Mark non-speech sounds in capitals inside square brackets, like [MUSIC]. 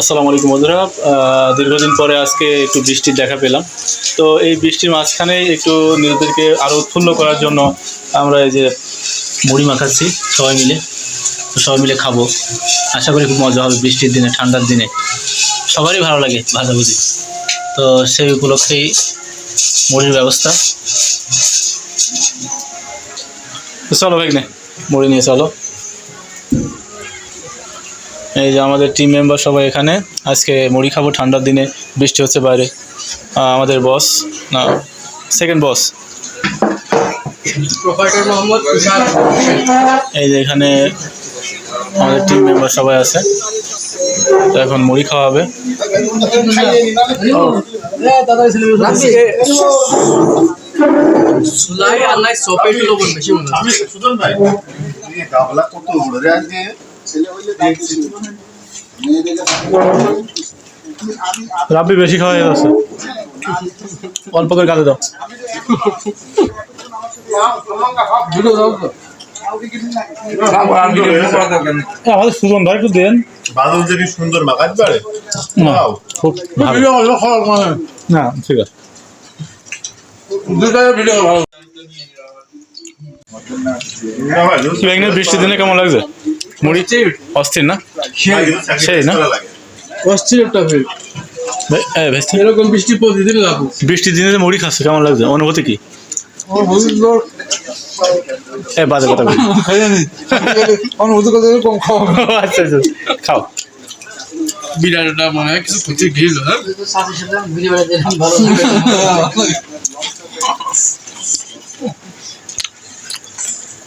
আসসালামু আলাইকুম বন্ধুরা। দীর্ঘদিন পরে আজকে একটু বৃষ্টির দেখা পেলাম। তো এই বৃষ্টির মাঝখানে একটু নিজেদেরকে আরও উৎফুল্ল করার জন্য আমরা এই যে মুড়ি মাখাচ্ছি, সবাই মিলে। সবাই মিলে খাব। আশা করি খুব মজা হবে বৃষ্টির দিনে, ঠান্ডার দিনে। সবারই ভালো লাগে ভাজাভুজি। তো সেই উপলক্ষেই মুড়ির ব্যবস্থা। চলো ভাইনে মুড়ি নিয়ে চলো। এই যে আমাদের টিম মেম্বার সবাই এখানে। আজকে মুড়ি খাব ঠান্ডার দিনে বৃষ্টি হচ্ছে বাইরে। আমাদের বস না সেকেন্ড বস এই যে এখানে আমাদের টিম মেম্বার সবাই আছে। তো এখন মুড়ি খাওয়া হবে। সুলাই আল্লাহ সপেট লবণ বেশি মনে হয় রাব্বি বেশি খাওয়া হয়ে যাচ্ছে। অল্প করে গালে দাও। আমাদের সুজন ভাই একটু দেন। বাদল যে সুন্দর মাখাত পারে না. খুব না ঠিক আছে। বৃষ্টির দিনে কেমন লাগছে? মুড়ি অস্থির না? সেই না? অস্থির একটা এরকম বৃষ্টি প্রতিদিন বৃষ্টির দিনে মুড়ি খাচ্ছে কেমন লাগছে? অনুভূতি কি? এ বাজে কথা বলি। অনুভূতি করতে কম খাওয়া আচ্ছা আচ্ছা খাও। বিড়ালটা মনে হয় কিছু [LAUGHS]